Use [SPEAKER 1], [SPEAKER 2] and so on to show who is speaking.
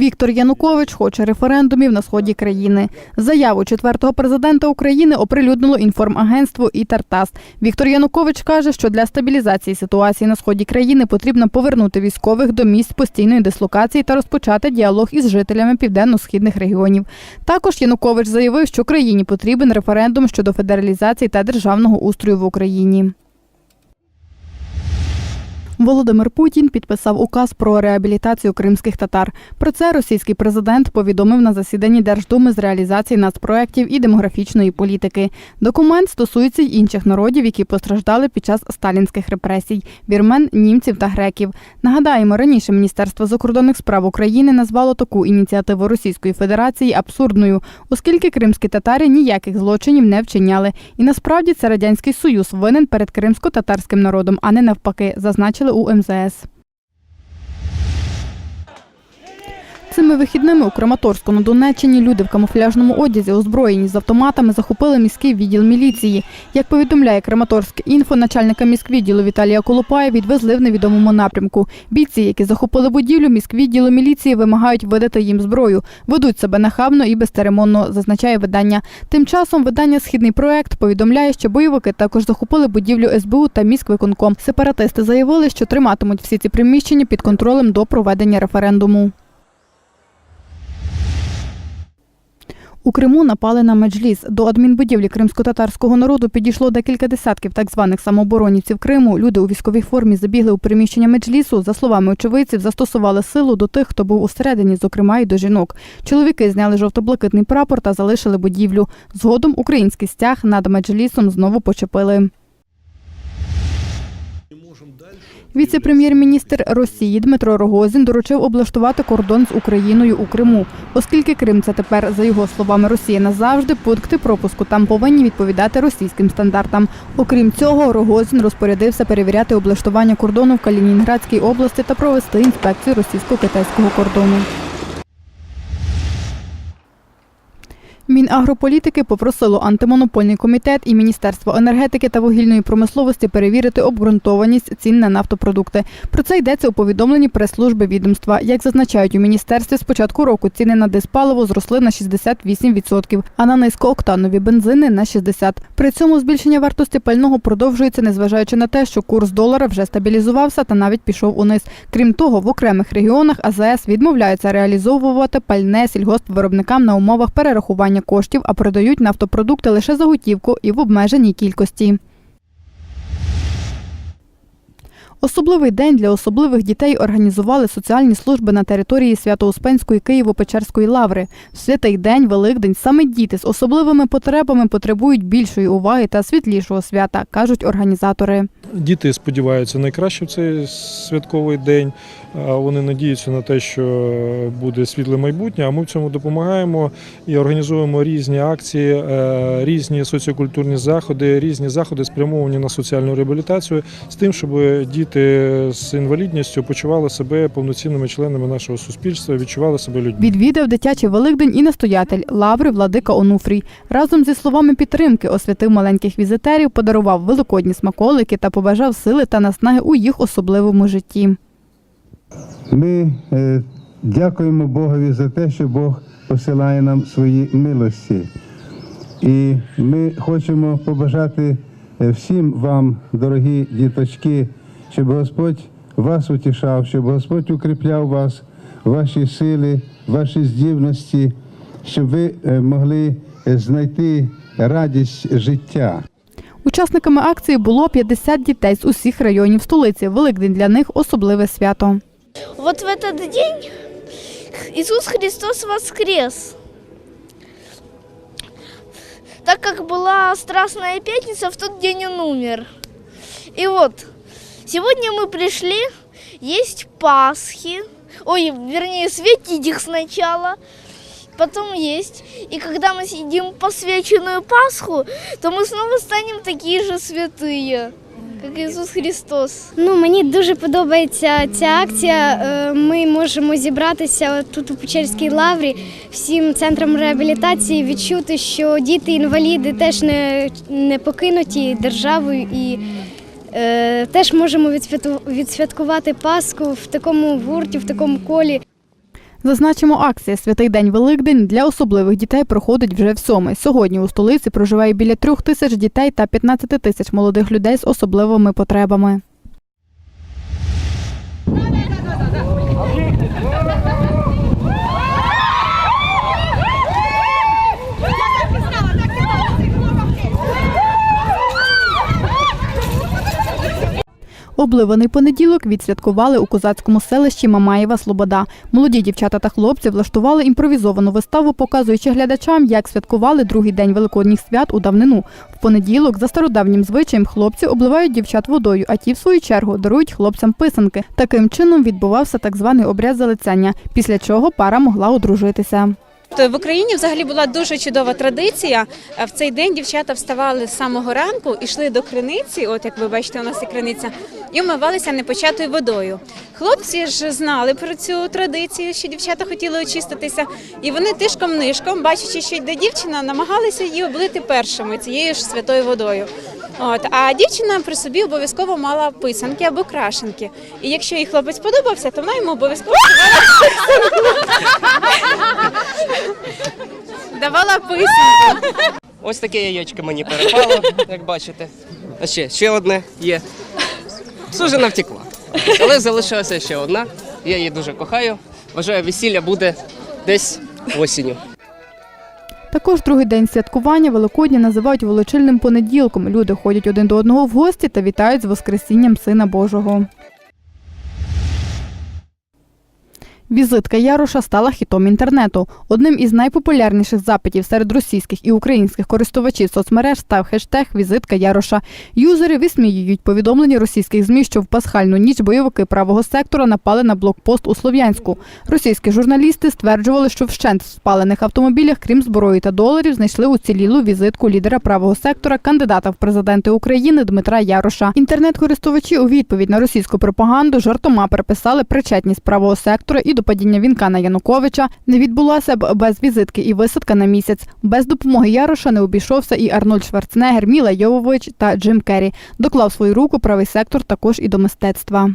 [SPEAKER 1] Віктор Янукович хоче референдумів на сході країни. Заяву четвертого президента України оприлюднило інформагентство і. Віктор Янукович каже, що для стабілізації ситуації на сході країни потрібно повернути військових до місць постійної дислокації та розпочати діалог із жителями південно-східних регіонів. Також Янукович заявив, що країні потрібен референдум щодо федералізації та державного устрою в Україні. Володимир Путін підписав указ про реабілітацію кримських татар. Про це російський президент повідомив на засіданні Держдуми з реалізації нацпроєктів і демографічної політики. Документ стосується й інших народів, які постраждали під час сталінських репресій вірмен, німців та греків. Нагадаємо, раніше Міністерство закордонних справ України назвало таку ініціативу Російської Федерації абсурдною, оскільки кримські татари ніяких злочинів не вчиняли. І насправді це радянський союз винен перед кримсько-татарським народом, а не навпаки, зазначили у МЗС. Цими вихідними у Краматорську на Донеччині люди в камуфляжному одязі, озброєні з автоматами, захопили міський відділ міліції. Як повідомляє Краматорське інфо, начальника міськвідділу Віталія Колупая відвезли в невідомому напрямку. Бійці, які захопили будівлю, міськвідділу міліції вимагають видати їм зброю. Ведуть себе нахабно і безцеремонно, зазначає видання. Тим часом видання Східний проект повідомляє, що бойовики також захопили будівлю СБУ та міськвиконком. Сепаратисти заявили, що триматимуть всі ці приміщення під контролем до проведення референдуму. У Криму напали на меджліс. До адмінбудівлі кримсько-татарського народу підійшло декілька десятків так званих самооборонівців Криму. Люди у військовій формі забігли у приміщення меджлісу. За словами очевидців, застосували силу до тих, хто був усередині, зокрема й до жінок. Чоловіки зняли жовто-блакитний прапор та залишили будівлю. Згодом український стяг над меджлісом знову почепили. Віце-прем'єр-міністр Росії Дмитро Рогозін доручив облаштувати кордон з Україною у Криму, оскільки Крим це тепер, за його словами, Росія назавжди. Пункти пропуску там повинні відповідати російським стандартам. Окрім цього, Рогозін розпорядився перевіряти облаштування кордону в Калінінградській області та провести інспекцію російсько-китайського кордону. Мінагрополітики попросило антимонопольний комітет і Міністерство енергетики та вугільної промисловості перевірити обґрунтованість цін на нафтопродукти. Про це йдеться у повідомленні прес-служби відомства. Як зазначають у міністерстві, з початку року ціни на диспаливо зросли на 68%, а на низькооктанові бензини на 60%. При цьому збільшення вартості пального продовжується, незважаючи на те, що курс долара вже стабілізувався та навіть пішов униз. Крім того, в окремих регіонах АЗС відмовляються реалізовувати пальне сільгоспвиробникам на умовах перерахування коштів, а продають нафтопродукти лише за готівку і в обмеженій кількості. Особливий день для особливих дітей організували соціальні служби на території Свято-Успенської Києво-Печерської лаври. В святий день, Великдень, саме діти з особливими потребами потребують більшої уваги та світлішого свята, кажуть організатори.
[SPEAKER 2] Діти сподіваються найкраще в цей святковий день. Вони надіються на те, що буде світле майбутнє. А ми в цьому допомагаємо і організуємо різні акції, е, різні соціокультурні заходи, різні заходи спрямовані на соціальну реабілітацію з тим, щоб діти з інвалідністю почували себе повноцінними членами нашого суспільства, відчували себе людьми.
[SPEAKER 1] Відвідав дитячий Великдень і настоятель лаври Владика Онуфрій. Разом зі словами підтримки освятив маленьких візитерів, подарував великодні смаколики та побажав сили та наснаги у їх особливому житті.
[SPEAKER 3] Ми е, дякуємо Богові за те, що Бог посилає нам свої милості. І ми хочемо побажати е, всім вам, дорогі діточки, щоб Господь вас утішав, щоб Господь укріпляв вас, ваші сили, ваші здібності, щоб ви е, могли знайти радість життя.
[SPEAKER 1] Учасниками акції було 50 дітей з усіх районів столиці. Великдень для них особливе свято.
[SPEAKER 4] Вот в этот день Иисус Христос воскрес. Так как была Страстная Пятница, в тот день Он умер. И вот, сегодня мы пришли есть Пасхи. Ой, вернее, светить их сначала, потом есть. И когда мы съедим посвященную Пасху, то мы снова станем такие же святые, как Иисус Христос.
[SPEAKER 5] Ну, мені дуже подобається ця акція. Е, Ми можемо зібратися тут у Печерській лаврі всім центрам реабілітації, відчути, що діти-інваліди теж не, не покинуті державою і е, теж можемо відсвяткувати Пасху в такому гурті, в такому колі.
[SPEAKER 1] Зазначимо, акція Святий День Великдень для особливих дітей проходить вже в сьомий. Сьогодні у столиці проживає біля трьох тисяч дітей та 15 тисяч молодих людей з особливими потребами. Обливаний понеділок відсвяткували у козацькому селищі Мамаєва Слобода. Молоді дівчата та хлопці влаштували імпровізовану виставу, показуючи глядачам, як святкували другий день великодніх свят у давнину. В понеділок за стародавнім звичаєм хлопці обливають дівчат водою, а ті, в свою чергу, дарують хлопцям писанки. Таким чином відбувався так званий обряд залицяння, після чого пара могла одружитися.
[SPEAKER 6] То в Україні взагалі була дуже чудова традиція. Е, В цей день дівчата вставали з самого ранку, йшли до криниці. От як ви бачите, у нас є криниця, і вмивалися непочатою водою. Хлопці ж знали про цю традицію, що дівчата хотіли очиститися, і вони тишком нишком, бачачи, що йде дівчина, намагалися її облити першими цією ж святою водою. От а дівчина при собі обов'язково мала писанки або крашенки. І якщо їй хлопець подобався, то вона йому обов'язково давала писанку.
[SPEAKER 7] Ось таке яєчко мені перепало, як бачите. А ще, ще одне є. Сужена втекла. Але залишилася ще одна. Я її дуже кохаю. Вважаю, весілля буде десь осінню.
[SPEAKER 1] Також другий день святкування Великодня називають Волочильним понеділком. Люди ходять один до одного в гості та вітають з Воскресінням Сина Божого. Візитка Яроша стала хітом інтернету. Одним із найпопулярніших запитів серед російських і українських користувачів соцмереж став хештег Візитка Яроша. Юзери висміюють повідомлення російських змі, що в пасхальну ніч бойовики правого сектора напали на блокпост у Слов'янську. Російські журналісти стверджували, що вщент в спалених автомобілях, крім зброї та доларів, знайшли уцілілу візитку лідера правого сектора, кандидата в президенти України Дмитра Яроша. Інтернет-користувачі у відповідь на російську пропаганду жартома приписали причетність правого сектора і до падіння вінка на Януковича. Не відбулася б без візитки і висадка на місяць. Без допомоги Яроша не обійшовся і Арнольд Шварценеггер, Міла Йовович та Джим Керрі. Доклав свою руку правий сектор також і до мистецтва.